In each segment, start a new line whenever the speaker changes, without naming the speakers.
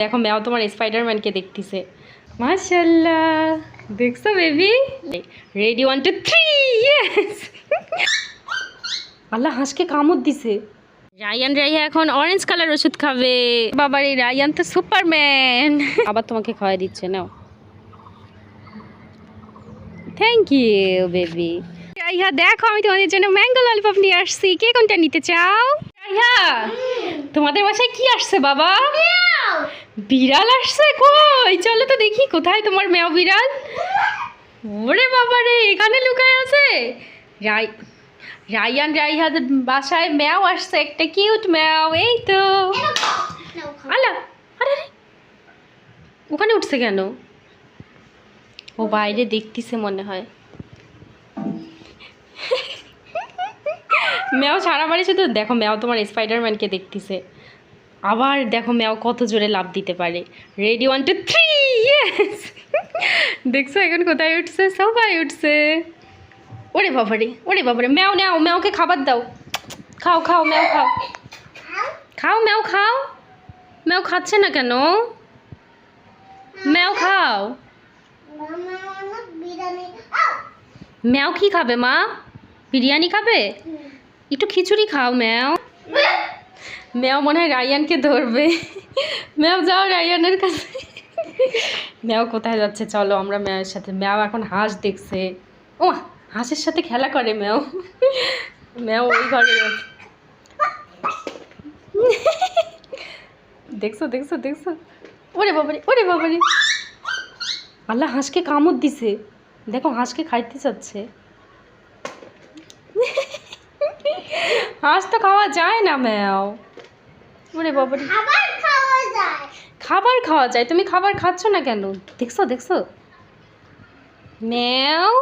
দেখো ম্যাও তোমার স্পাইডারম্যানকে দেখতেছে। মাশাল্লাহ দেখছ baby ready one two three আল্লাহ, হাঁসকে কামড় দিছে। রায়ান রাইয়া এখন অরেঞ্জ কালার ওষুধ খাবে। বাবার এই রায়ান তো সুপারম্যান আবার তোমাকে খাওয়াই দিচ্ছে, নাও। থ্যাংক ইউ বেবি রাইহা, দেখো, আমি তোমাদের জন্য ম্যাঙ্গো ললিপপ নিয়ে আসছি। কে কোনটা নিতে চাও? রাইহা, তোমাদের বাসায় কি আসছে, বাবা? বিড়াল আসছে কই? চলো তো দেখি, কোথায় তোমার ম্যাও বিড়াল? ওরে বাবা রে, এখানে লুকায় আছে। রাই রায়ান রাইহাদের বাসায় ম্যাও আসছে, একটা কিউট ম্যাও, এই তো। আলা আরে ওখানে উঠছে কেন? ও বাইরে দেখতিছে মনে হয়। ম্যাও সারা বাড়ি শুধু, দেখো ম্যাও তোমার স্পাইডারম্যানকে দেখতিছে। আবার দেখো ম্যাও কত জোরে লাভ দিতে পারে। রেডি ওয়ান টু থ্রি দেখছ এখন কোথায় উঠছে? সবাই উঠছে। ওরে বাবারে ওরে বাবারে, ম্যাও নাও ম্যাওকে খাবার দাও। খাও খাও, ম্যাও, খাও। খাও, ম্যাও খাও। ম্যাও খাচ্ছে না কেন? ম্যাও খাও। ম্যাও কি খাবে মা? বিরিয়ানি খাবে? একটু খিচুড়ি খাও, ম্যাও। ম্যাও মনে হয় রায়ানকে ধরবে। ম্যাও যাও রায়ানের কাছে। ম্যাও কোথায় যাচ্ছে? চলো আমরা ম্যাওয়ের সাথে। ম্যাও এখন হাঁস দেখছে। ও হাঁসের সাথে খেলা করে ম্যাও। ম্যাও ওই ঘরে। দেখছ দেখছ দেখছ? ওরে বাবারে ওরে বাবারে। আল্লাহ, হাঁসকে কামড় দিছে। দেখো, হাঁসকে খাইতে চাচ্ছে। হাঁস তো খাওয়া যায় না ম্যাও। ওরে বাবারে খাবার খাওয়া যায়। তুমি খাবার খাচ্ছ না কেন? দেখছ দেখছ? ম্যাও।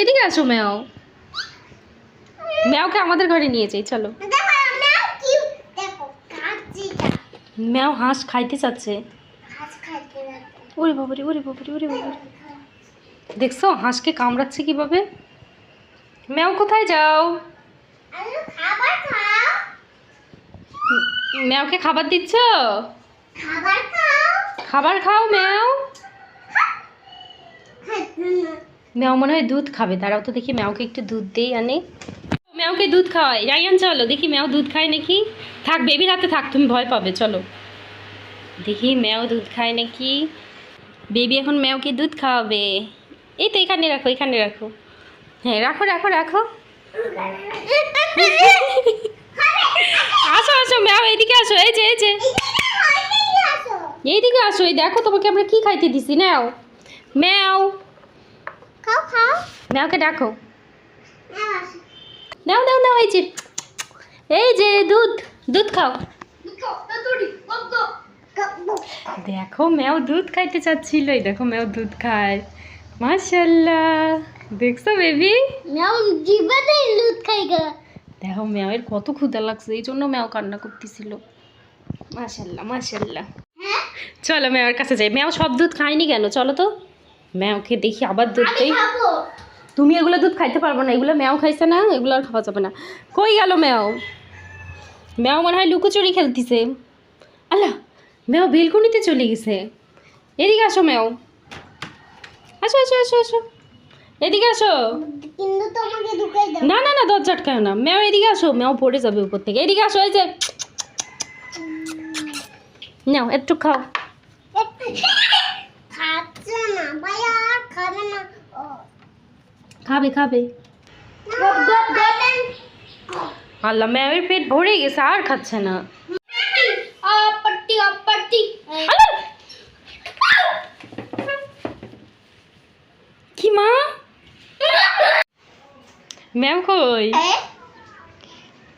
এদিকে আসো ম্যাও। ম্যাওকে আমাদের ঘরে নিয়ে যাই চলো। ম্যাও হাঁস খাইতে চাচ্ছে। ওরে বাবারে ওরে বাবারে ওরে বাবারে দেখছ হাঁসকে কামড়াচ্ছে কীভাবে? ম্যাও কোথায় যাও? ম্যাওকে খাবার দিচ্ছ? খাবার খাও। ম্যাও ম্যাও মনে হয় দুধ খাবে। দাঁড়াও তো দেখি ম্যাওকে একটু দুধ দেই আনে। ম্যাওকে দুধ খাওয়াই। রায়ান চলো দেখি ম্যাও দুধ খায় নাকি? থাক বেবির হাতে থাক তুমি ভয় পাবে চলো। দেখি ম্যাও দুধ খায় নাকি? বেবি এখন ম্যাওকে দুধ খাওয়াবে। এই তো এখানে রাখো এখানে রাখো। হ্যাঁ রাখো রাখো রাখো আসো আসো ম্যাও এইদিকে আসো এই যে এই যে এইদিকে আসো এই দেখো তোমাকে আমরা কি খাইতে দিছি নাও। ম্যাও। ম্যাওকে ডাকো। নাও নাও নাও এই যে এই যে দুধ দুধ খাও। দেখো ম্যাও দুধ খাইতে চাচ্ছিল এই দেখো ম্যাও দুধ খায়। মাশাল্লাহ দেখছ বেবি? দেখো ম্যাওয়ের কত ক্ষুধা লাগছে এই জন্য ম্যাও কান্না করতেছিল। মাশাল্লাহ মাশাল্লাহ। চলো ম্যাওয়ের কাছে যাই। ম্যাও সব দুধ খায়নি কেন? চলো তো। ম্যাওকে দেখি আবার দুধ দেই। তুমি এগুলো দুধ খাইতে পারব না। এগুলো ম্যাও খাইছে না এগুলো আর খাওয়া যাবে না। কই গেল ম্যাও ম্যাও মনে হয় লুকোচুরি খেলতিছে। আল্লাহ ম্যাও বেলকনিতে চলে গেছে। এদিকে আসো ম্যাও আসো আসো আসো আসো। এদিকে আসো।
কিন্তু তোমাকে ঢুকাই দাও।
না না না দরজা আটকায় না। ম্যাও এদিকে আসো। ম্যাও পড়ে যাবে উপর থেকে। এদিকে আসো এই যে। নাও একটু খাও।
খাচ্ছে না ভাই আর খাবে না।
খাবে আল্লাহ ম্যাওয়ের পেট ভরে গেছে আর খাচ্ছে না কি মা? ম্যাম কই?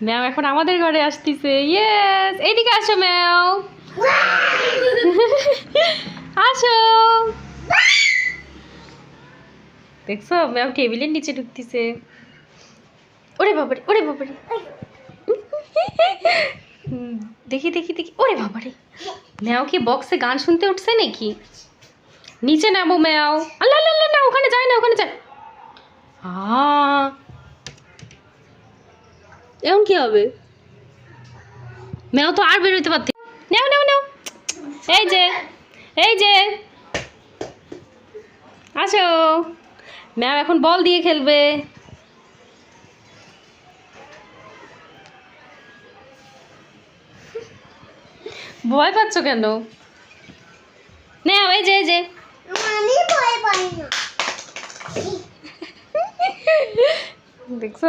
ম্যাম এখন আমাদের ঘরে আসতেছে ইয়েস এইদিকে আসো ম্যাও আসো। দেখছ, ম্যাম টেবিলের নিচে ঢুকতেছে। ওরে বাবারে ওরে বাবারে। দেখি দেখি দেখি। ওরে বাবারে। ম্যাও কি বক্সে গান শুনতে উঠছে নাকি? নিচে নামো, ম্যাও। আল্লাহ আল্লাহ না, ওখানে যায় না, ওখানে যায়। এখন কি হবে? ম্যাও তো আর বেরোতে পারতে এই যে এই যে। আসো। ম্যাম এখন বল দিয়ে খেলবে। ভয় পাচ্ছ কেন? নাও এই যে এই যে।
আমি ভয় পাই না।
দেখছ?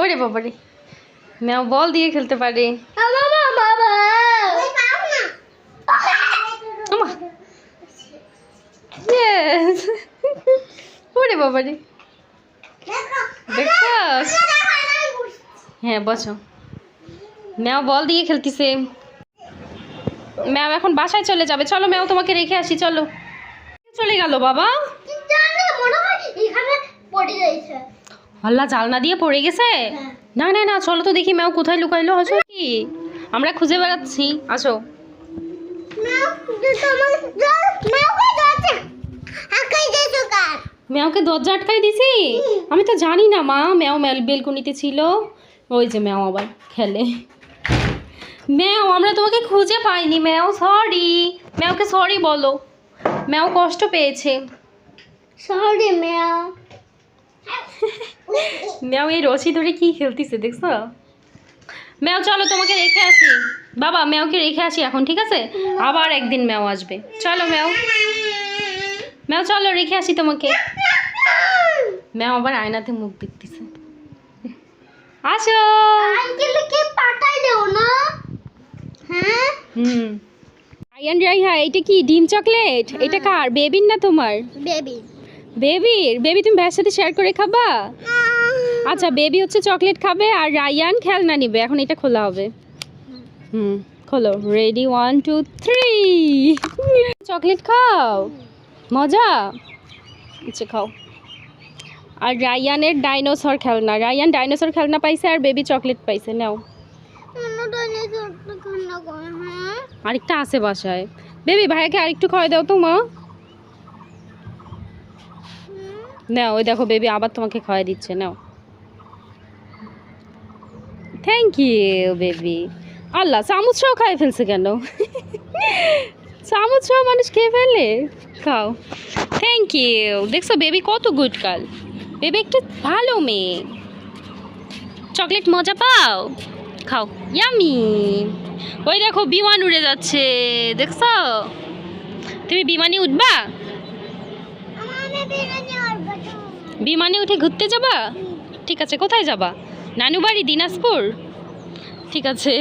ওরে বাবারে। ম্যাও বল দিয়ে খেলতে পারে
বাবা বাবা আমি পাও না
ওমা ওরে
দেখো। আমি বুঝছি।
হ্যাঁ বসো। ম্যাও বল দিয়ে খেলতিছে। ম্যাও এখন বাসায় চলে যাবে। চলো ম্যাও তোমাকে রেখে আসি চলো। চলে গেল বাবা। আল্লাহ জালনা দিয়ে পড়ে গেছে?
হ্যাঁ।
না না না চলো তো দেখি ম্যাও কোথায় লুকাইলো। আসো কি আমরা খুঁজে বেড়াচ্ছি। আসো
নাও কিন্তু আমার জল নাও কই যাচ্ছে আকাই যাইছো কার
ম্যাওকে দরজা আটকাই দিছি আমি তো জানি না মা। ম্যাও ম্যাল বেলকুনিতে ছিল। ওই যে ম্যাও আবার খেলে। ম্যাও আমরা তোমাকে খুঁজে পাইনি ম্যাও। সরি ম্যাওকে সরি বলো। ম্যাও কষ্ট পেয়েছে।
সরি মেও
ম্যাও এই রশি ধরে কি খেলতিছে দেখছ? ম্যাও চলো তোমাকে রেখে আসি। বাবা ম্যাওকে রেখে আসি এখন ঠিক আছে? আবার একদিন ম্যাও আসবে। চলো ম্যাও। ম্যাও চলো রেখে আসি তোমাকে। ম্যাও আবার আয়নাতে মুখ দেখতেছে। আসো।
আঙ্কেলকে পাঠাই দাও না? হ্যাঁ?
হুম। আয়ান রাইহা এটা কি ডিম চকলেট? এটা কার? বেবির না তোমার?
বেবি।
বেবির? বেবি তুমি ভাইয়ের সাথে শেয়ার করে খাবা? আচ্ছা বেবি হচ্ছে চকলেট খাবে আর রায়ান খেলনা নিবে। এখন এটা খোলা হবে। হুম খোলো। Ready one two three chocolate খাও? মজা? আচ্ছা খাও। আর রায়ানের ডাইনোসর খেলনা। রায়ান ডাইনোসর খেলনা পাইছে আর বেবি চকলেট পাইছে, নাও। আরেকটা আছে বাসায়। বেবি, ভাইয়াকে আরেকটু খাওয়াই দাও তো, মা। নাও ওই দেখো বেবি আবার তোমাকে খাওয়াই দিচ্ছে, নাও। Thank you baby. আল্লাহ, চামচ সহ ফেলছে কেন? চামচ সহ মানুষ খেয়ে ফেলে খাও। থ্যাংক ইউ দেখছ বেবি কত গুড কাল বেবি একটু ভালো মেয়ে। চকলেট মজা পাও? খাও। ইয়ামি ওই দেখো, বিমান উড়ে যাচ্ছে। দেখছ? তুমি বিমানে উঠবা? বিমানে উঠে ঘুরতে যাবা? ঠিক আছে, কোথায় যাবা? নানু বাড়ি দিনাজপুর? ঠিক আছে।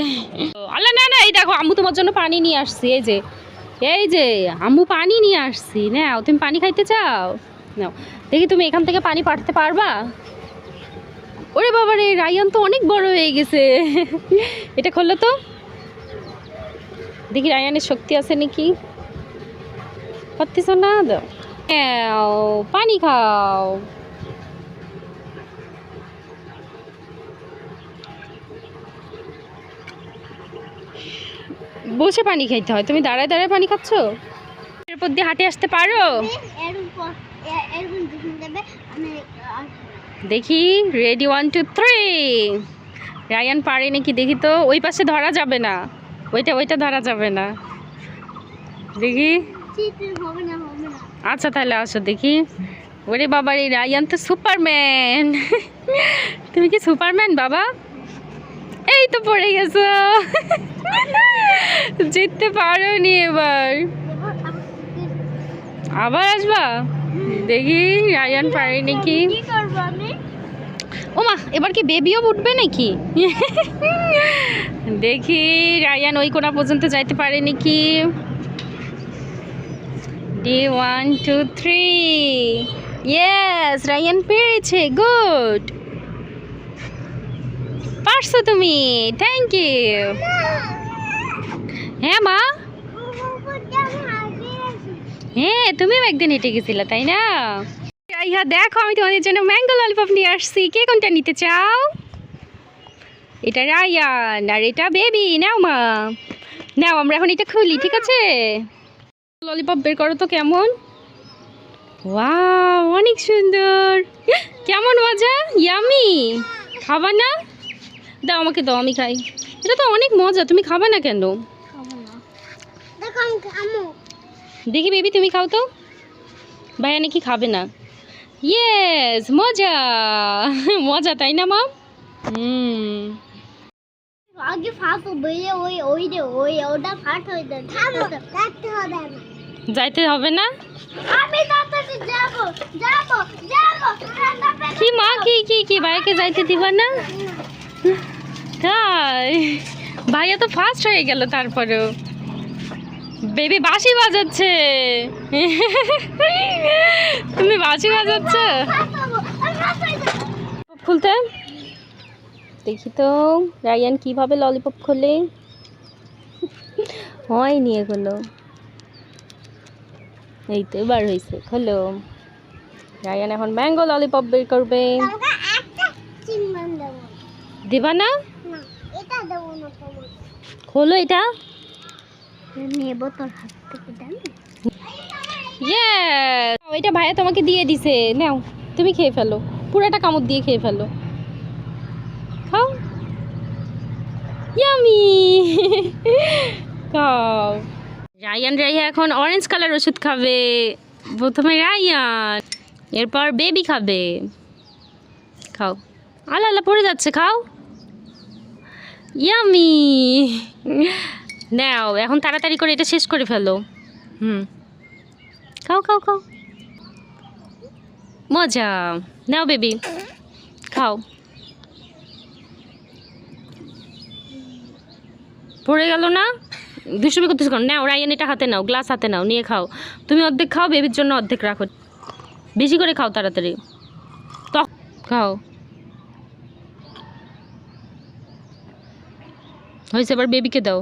আল্লাহ, না না, এই দেখো, আম্মু তোমার জন্য পানি নিয়ে আসছি, এই যে। এই যে, আম্মু পানি নিয়ে আসছি, নাও, তুমি পানি খাইতে চাও? নাও, দেখি তুমি এখান থেকে পানি পাঠাতে পারবা? ওরে বাবা রে, রায়ান তো অনেক বড় হয়ে গেছে। এটা খোলো তো। দেখি রায়ানের শক্তি আছে নাকি? পারতিস না? দাও। পানি খাও। বসে পানি খাইতে হয়। তুমি দাঁড়ায় দাঁড়ায় পানি খাচ্ছ? এর উপর দিয়ে হাঁটে আসতে পারো? দেখি ready one two three Rayan পারে নাকি? দেখি তো ওই পাশে ধরা যাবে না। ওইটা ওইটা ধরা যাবে না। দেখি। আচ্ছা তাহলে আসো দেখি। ওরে বাবা রে রায়ান তো সুপারম্যান তুমি কি সুপারম্যান বাবা? এই তো পড়ে গেছো। জিততে পারো নি এবার।
আবার-
আসবা? দেখি রায়ান পারে নাকি ওমা এবার কি বেবিও উঠবে নাকি? দেখি রায়ান ওই কোনা পর্যন্ত যাইতে পারে নাকি ready one two three. Yes Rayan পেরেছে গুড। পারছ তুমি থ্যাংক ইউ হ্যাঁ মা? হ্যাঁ তুমিও একদিন হেঁটে গেছিলা, তাই না? ইহা দেখো, আমি তোমাদের জন্য ম্যাঙ্গো ললিপপ নিয়ে আসছি। কে কোনটা নিতে চাও? এটা রায়ান, আর এটা বেবি নাও, মা। নাও, আমরা এখন এটা খুলি, ঠিক আছে? ললিপপ বের করো তো কেমন? ওয়াও অনেক সুন্দর। কেমন মজা? ইয়ামি খাবা না? দাও আমাকে দাও আমি খাই। এটা তো অনেক মজা তুমি খাবা না কেন?
খাব না। দেখো আমু
দেখি বেবি তুমি খাও তো। ভাইয়া নাকি খাবে না। ইয়েস মজা। মজা তাই না মা? হুম।
আগে ফাঁস বেরিয়ে ওই ওই রে ওই ওটা ফাট হয়ে যায়। থামো। হবে না।
যাইতে হবে না?
আমি তাড়াতাড়ি যাব। যাব। যাব।
কি মা কি কি কি? ভাইকে যাইতে দিবা না। তাই? ভাইয়া তো ফার্স্ট হয়ে গেল তারপরেও। বেবি বাঁশি বাজাচ্ছে। তুমি বাঁশি বাজাচ্ছ? খুলতে দেখি তো রায়ান কীভাবে ললিপপ খোলে? হয়নি এগুলো এই তো এবার হয়েছে খোলো। রায়ান এখন ম্যাঙ্গো ললিপপ বের করবে।
দিবা।
না
না এটা দেব না তোমাকে
খোলো এটা?
নেব তোর হাত থেকে
ওইটা ভাইয়া তোমাকে দিয়ে দিছে। নাও তুমি খেয়ে ফেলো। পুরোটা কামড় দিয়ে খেয়ে ফেলো। খাও। ইয়ামি খাও। রায়ান রাইয়া এখন অরেঞ্জ কালার ওষুধ খাবে। প্রথমে রায়ান এরপর বেবি খাবে। খাও। আলা আলা পড়ে যাচ্ছে খাও। ইয়ামি নাও এখন তাড়াতাড়ি করে এটা শেষ করে ফেলো। হুম। খাও খাও খাও। মজা। নাও, বেবি। খাও। পড়ে গেল না? দুষ্টুমি করতেছ কেন? নাও, রায়ান এটা হাতে নাও, গ্লাস হাতে নাও, নিয়ে খাও। তুমি অর্ধেক খাও, বেবির জন্য অর্ধেক রাখো। বেশি করে খাও তাড়াতাড়ি। তখ খাও। হয়েছে এবার বেবিকে দাও।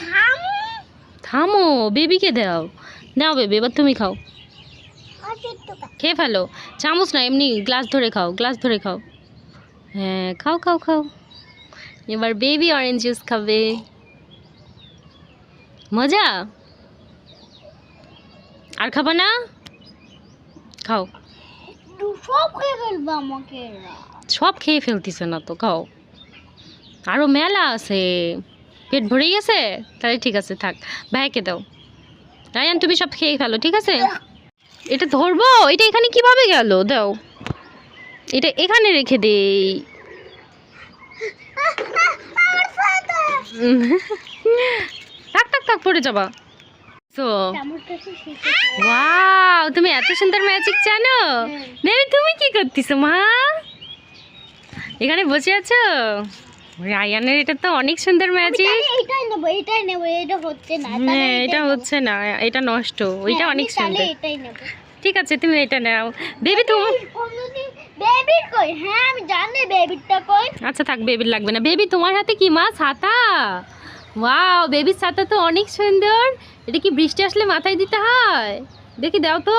থামো
থামো বেবিকে দাও। নাও বেবি এবার তুমি খাও। খেয়ে ফেলো। চামচ না এমনি গ্লাস ধরে খাও গ্লাস ধরে খাও। হ্যাঁ খাও খাও খাও। এবার বেবি অরেঞ্জ জুস খাবে। মজা? আর খাবা না? খাও।
সব খেয়ে ফেলব আমাকে
সব খেয়ে ফেলতিছে না তো খাও। আরও মেলা আছে। পেট ভরে গেছে? তাহলে ঠিক আছে থাক। ভাইকে দাও। রায়ান তুমি সব খেয়ে ফেলো ঠিক আছে? এটা ধরবো? এটা এখানে কীভাবে গেল? দাও। এটা এখানে রেখে দেই। থাক থাক থাক পড়ে যাবা। ওয়াও তুমি এত সুন্দর ম্যাজিক জানো?
হ্যাঁ।
তুমি কি করতেছো মা? এখানে বসে আছো? রায়ানের এটা তো অনেক সুন্দর ম্যাজিক
এটাই নেব এটাই নেব এটা হচ্ছে না
হ্যাঁ এটা হচ্ছে না এটা নষ্ট ওইটা
হ্যাঁ,
অনেক সুন্দর।
এটাই নেব।
ঠিক আছে তুমি এটা নাও। বেবি তুমি
বেবির কই? হ্যাঁ আমি জানি বেবিরটা কই।
আচ্ছা থাক বেবির লাগবে না। বেবি তোমার হাতে কি মা? ছাতা? ওয়াও বেবির ছাতা তো অনেক সুন্দর। এটা কি বৃষ্টি আসলে মাথায় দিতে হয়? দেখি দাও তো।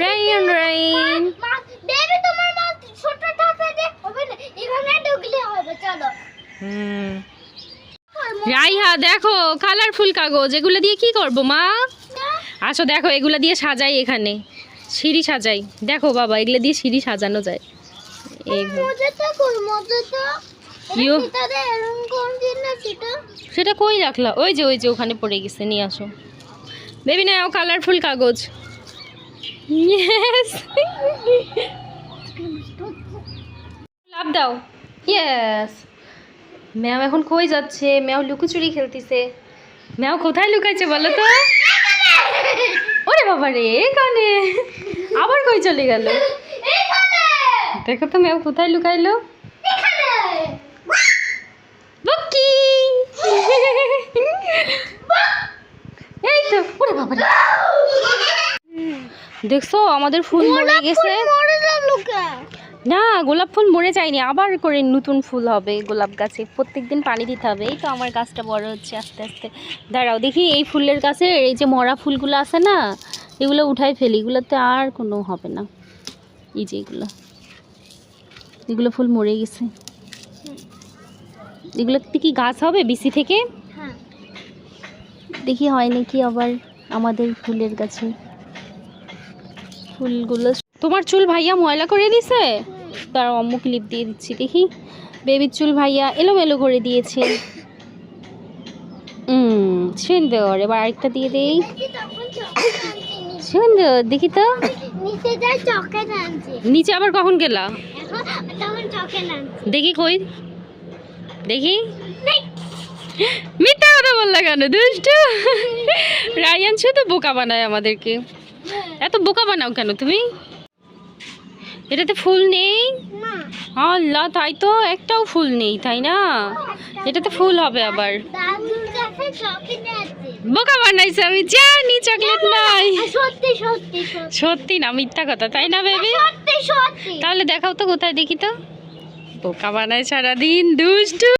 রাইন রাইন
বেবি তোমার মা ছোট টাকা হবে না এখানে ঢুকলে হবে চলো।
হুম। রাইহা দেখো কালারফুল কাগজ এগুলো দিয়ে কি করব মা? আসো দেখো এগুলো দিয়ে সাজাই এখানে। সিঁড়ি সাজাই। দেখো বাবা এগুলো দিয়ে সিঁড়ি সাজানো যায়। সেটা। কই রাখলা? ওই যে ওই যে ওখানে পড়ে গেছে নিয়ে আসো। বেবি নাও কালারফুল কাগজ। ইয়েস লাভ দাও। ইয়েস ম্যাম এখন কই যাচ্ছে? ম্যাও লুকোচুরি খেলতেছে। ম্যাও কোথায় লুকাইছে বলো তো? ওরে বাবা রে কানে আবার কই চলে গেল? দেখো তো ম্যাও কোথায় লুকাইলো। তো, ওরে বাবা রে। দেখছ, আমাদের ফুল মরে গেছে। না গোলাপ ফুল মরে যায়নি আবার করে নতুন ফুল হবে গোলাপ গাছে। প্রত্যেকদিন পানি দিতে হবে এই তো আমার গাছটা বড় হচ্ছে আস্তে আস্তে। দাঁড়াও দেখি এই ফুলের গাছে এই যে মরা ফুলগুলো আছে না এগুলো উঠাই ফেলি এগুলোতে আর কোনো হবে না। এই যে এগুলো এগুলো ফুল মরে গেছে। এগুলোতে কি গাছ হবে বিসি থেকে?
হ্যাঁ।
দেখি হয় নাকি আবার আমাদের ফুলের গাছে। ফুলগুলো তোমার চুল ভাইয়া ময়লা করে দিছে? তার অম্মু ক্লিপ দিয়ে দিচ্ছি দেখি। বেবির চুল ভাইয়া এলোমেলো করে দিয়েছে। হুম সুন্দর এবার আরেকটা দিয়ে দেই। সুন্দর দেখি তো।
নিচে
আবার কখন গেলা? দেখি কই? দেখি। মিথ্যা কথা বললা কেন দুষ্টু? রায়ান শুধু বোকা বানায় আমাদেরকে। এত বোকা বানাও কেন তুমি? এটাতে ফুল নেই? আল্লাহ তাই তো একটাও ফুল নেই তাই না? এটাতে ফুল হবে আবার। বোকা বানাইছে আমি জানি চকলেট নাই।
সত্যি সত্যি সত্যি।
সত্যি না মিথ্যা কথা তাই না বেবি
সত্যি সত্যি।
তাহলে দেখাও তো কোথায় দেখি তো। বোকা বানায় সারাদিন দুষ্টু।